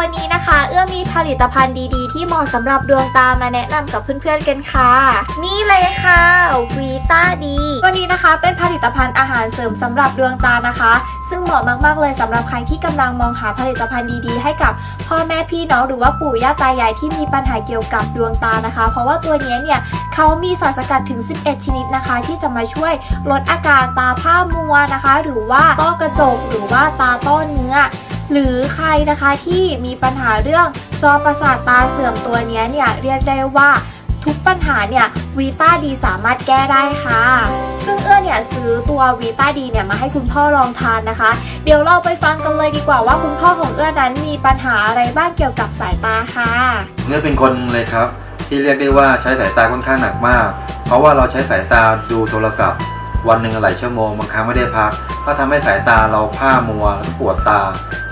วันนี้นะคะ เอื้อมีผลิตภัณฑ์ดีๆ ที่เหมาะสำหรับดวงตามาแนะนำกับเพื่อนๆกันค่ะ นี่เลยค่ะวีต้าดีตัวนี้นะคะเป็นผลิตภัณฑ์อาหารเสริมสำหรับดวงตานะคะ ซึ่งเหมาะมากๆเลยสำหรับใครที่กำลังมองหาผลิตภัณฑ์ดีๆ ให้กับพ่อแม่พี่น้องหรือว่าปู่ย่าตายายที่มีปัญหาเกี่ยวกับดวงตานะคะ เพราะว่าตัวนี้เนี่ยเขามีสารสกัดถึง 11 ชนิดนะคะ ที่จะมาช่วยลดอาการตาผ้ามัวนะคะ หรือว่าต้อกระจกหรือว่าตาต้อเนื้อ หรือใครนะคะที่มีปัญหาเรื่องจอประสาทตาเสื่อมตัวนี้เนี่ยเรียกได้ว่าทุกปัญหาเนี่ยวีต้าดีสามารถแก้ได้ค่ะ ซึ่งเอื้อเนี่ยซื้อตัววีต้าดีเนี่ยมาให้คุณพ่อลองทานนะคะ เดี๋ยวเราไปฟังกันเลยดีกว่าว่าคุณพ่อของเอื้อนั้นมีปัญหาอะไรบ้างเกี่ยวกับสายตาค่ะเนี่ยเป็นคนเลยครับ ที่เรียกได้ว่าใช้สายตาค่อนข้างหนักมาก เพราะว่าเราใช้สายตาดูโทรศัพท์ วันหนึ่งหลายชั่วโมงบางครั้งไม่ได้พัก ก็ทำให้สายตาเราผ้ามัวแล้วก็ปวดตา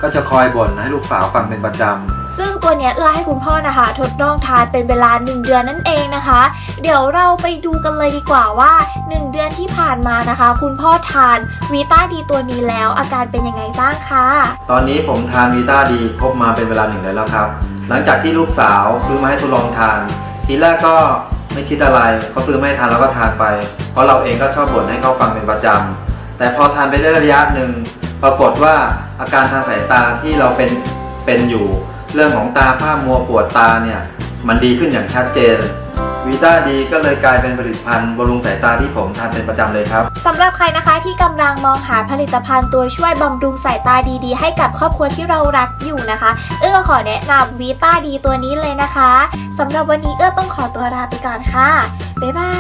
ก็จะคอยบ่นให้ลูกสาวฟังเป็นประจำซึ่งตัวเนี้ยเอื้อให้คุณพ่อนะคะ ทดลองทานเป็นเวลา 1 เดือนนั่นเองนะคะ เดี๋ยวเราไปดูกันเลยดีกว่าว่า 1 เดือนที่ผ่านมานะคะ คุณพ่อทานวีต้าดีตัวนี้แล้วอาการเป็นยังไงบ้างคะตอนนี้ผมทานวีต้าดีครบมาเป็นเวลาหนึ่งเดือนแล้วครับ หลังจากที่ลูกสาวซื้อมาให้ทดลองทาน ทีแรกก็ ไม่คิดอะไรเขาซื้อไม่ทานแล้วก็ทานไป เพราะเราเองก็ชอบบ่นให้เขาฟังเป็นประจำแต่พอทานไปได้ระยะหนึ่งปรากฏว่าอาการทางสายตาที่เราเป็นเป็นอยู่ เรื่องของตาผ้ามัวปวดตาเนี่ยมันดีขึ้นอย่างชัดเจน วีต้าดีก็เลยกลายเป็นผลิตภัณฑ์บำรุงสายตาที่ผมทานเป็นประจำเลยครับ สำหรับใครนะคะที่กำลังมองหาผลิตภัณฑ์ตัวช่วยบำรุงสายตาดีๆ ให้กับครอบครัวที่เรารักอยู่นะคะ เอื้อขอแนะนำวีต้าดีตัวนี้เลยนะคะสำหรับวันนี้เอื้อต้องขอตัวลาไปก่อนค่ะบ๊ายบาย